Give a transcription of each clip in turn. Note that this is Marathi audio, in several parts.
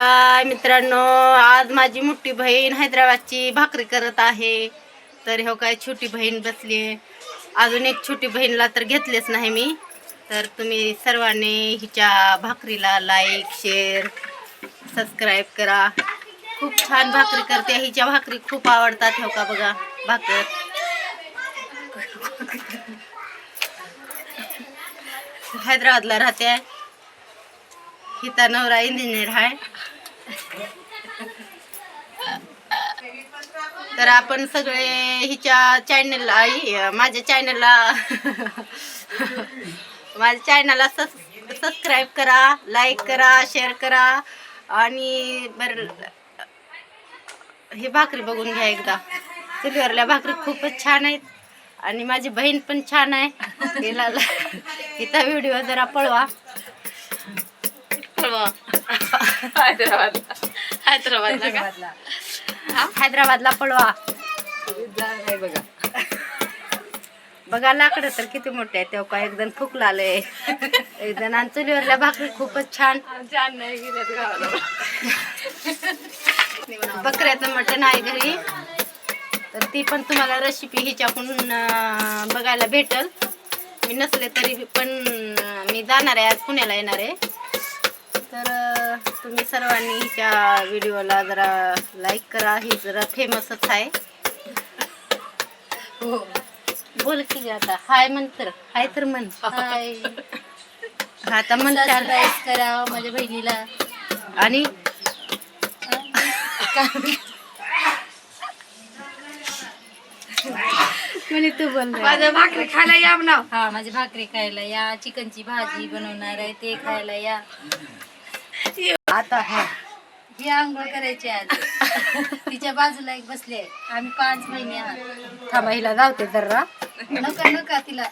हाय मित्रांनो आज माझी मोठी बहीण हैदराबादची भाकरी करत आहे. तर हो काय छोटी बहीण बसली अजून एक छोटी बहीणला तर घेतलेच नाही मी. तर तुम्ही सर्वांनी हिच्या भाकरीला लाईक शेअर सबस्क्राईब करा. खूप छान भाकरी करते. हिच्या भाकरी खूप आवडतात हो का बघा भाकर. हैदराबादला राहते. हिचा नवरा इंजिनियर आहे. तर आपण सगळे हिच्या चॅनलला माझ्या चॅनलला माझ्या चॅनलला सस सबस्क्राईब करा लाईक करा शेअर करा आणि बर ही भाकरी बघून घ्या एकदा. चुलीवरल्या भाकरी खूपच छान आहेत आणि माझी बहीण पण छान आहे. तिला तिचा व्हिडिओ जरा पळवा. पळवा. हैदराबादला. हैदराबादला. हैदराबादला पळवा. नाही बघा बघा लाकडं तर किती मोठे आहे तेव्हा काय एकदम फुकला आलंय एकदम आणि चुलीवरल्या भाकरी खूपच छान. छान नाही गेल्यात गावाला बकऱ्याचं मटण आहे घरी. तर ती पण तुम्हाला रेसिपी हिच्याकडून बघायला भेटल. मी नसले तरी पण मी जाणार आहे. आज पुण्याला येणार आहे. तर तुम्ही सर्वांनी हिच्या व्हिडिओला जरा लाईक करा. ही जरा फेमसच आहे. हो. बोल की ग आता. हाय म्हण तर. हाय तर म्हण. हाय. हा आता म्हण चाल सबस्क्राईब करा माझ्या बहिणीला. आणि? म्हणे तू बोल भाकरी खायला या म्हणा हा माझी भाकरी खायला या. चिकनची भाजी बनवणार आहे ते खायला या. आता हा. ही आंघोळ करायची आज. तिच्या बाजूला एक बसली आहे. आम्ही पाच महिने आहात. थांबा हिला जावते जरा. नका नका तिला.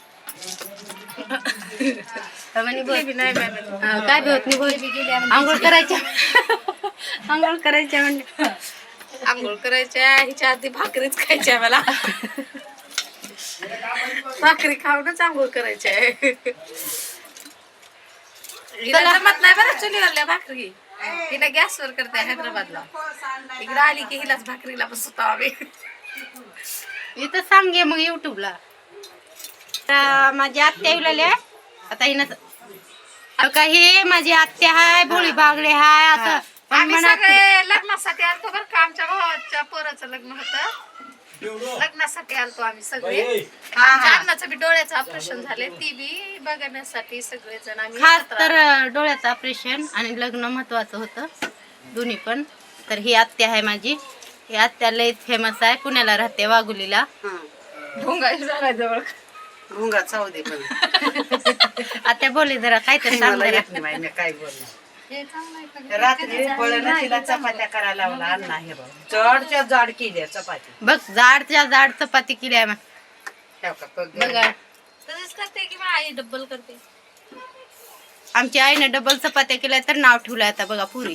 हा, म्हणे बोल. हा, काय बी होत नाही बोल आंघोळ करायच्या. आंघोळ करायच्या म्हणजे. आंघोळ करायच्या हिच्या आधी भाकरीच खायच्या मला. भाकरी खाऊनच आंघोळ करायच्या हिला जमत नाही बरं चुलीवरल्या भाकरी. हिला गॅसवर करते हैदराबादला. इकडे आली की हिलाच भाकरीला बसवतो आम्ही. इथं सांग घे मग युट्यूबला तर माझी आत्या येऊ लागली आहे. आता हिनं अहो का हे माझी आत्या हाय भोळी बागडे हाय असं. पण आम्ही म्हणा- सगळे लग्नासाठी आलतो बरं का आमच्या भावाच्या पोराचं लग्न होतं. लग्नासाठी आलतो आम्ही सगळे. अन्नाचं बी डोळ्याचं ऑपरेशन झाले ती बी बघण्यासाठी सगळेजण आम्ही खास तर डोळ्याचं ऑपरेशन आणि लग्न महत्वाचं होतं दोन्ही पण. तर ही आत्या आहे माझी. ही आत्या लय फेमस आहे पुण्याला राहते वाघुलीला. जवळ. भुंगा चावू दे पण. आत्या बोलले जरा काय तर सांग काय बोलणार? रात्री पळणं तिला चपात्या करायला लावला अण्णा हे बघ. जडच्या जाड केल्या चपाती बघ जाडच्या जाड चपाती केली आहे मग. ठेव का पग बघा. तसंच करते की मग आई डब्बल करते. आमच्या आईने डबल चपात्या केल्या तर नाव ठेवलं आता बघा पुरी.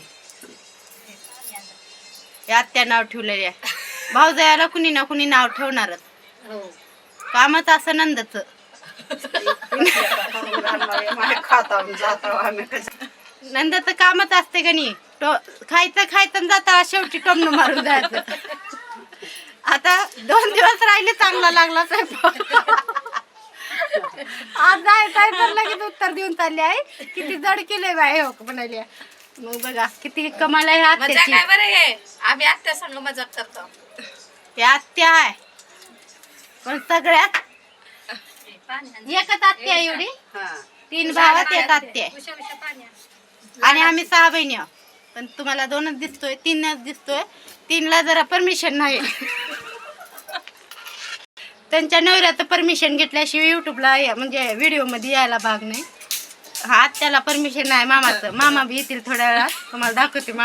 या आत्या नाव ठेवलेली आहे भाऊजायाला कुणी ना कुणी नाव ठेवणारच. हो. कामच असं नंदच. खाता जातो आम्ही. कसं नंदाचं कामच असते का नाही? टो खायचं खायचं जाता शेवटी टोमणं मारून जायचं. आता दोन दिवस राहिले चांगला लागला स्वयंपाक. आज जायचं तर लगेच उत्तर देऊन चालली आहे किती जड केले बाय हो म्हणाली. मग बघा किती कमाल आहे मजा आत्याची काय बरं हे? आम्ही आत्या संग मजाक करतो. ते आत्या आहे. पण सगळ्यात एकच आत्या आहे एवढी. हा. तीन भावात एक आत्या आहे. आणि आम्ही सहा बहिणी आहोत. पण तुम्हाला दोनच दिसतोय तीनच दिसतोय. तीनला जरा परमिशन नाही. त्यांच्या नवऱ्याचं परमिशन घेतल्याशिवाय युट्यूबला या- म्हणजे व्हिडिओमध्ये यायला भाग नाही. हा त्याला परमिशन नाही मामाचं. मामा बी येतील थोड्या वेळात. तुम्हाला दाखवते मामा.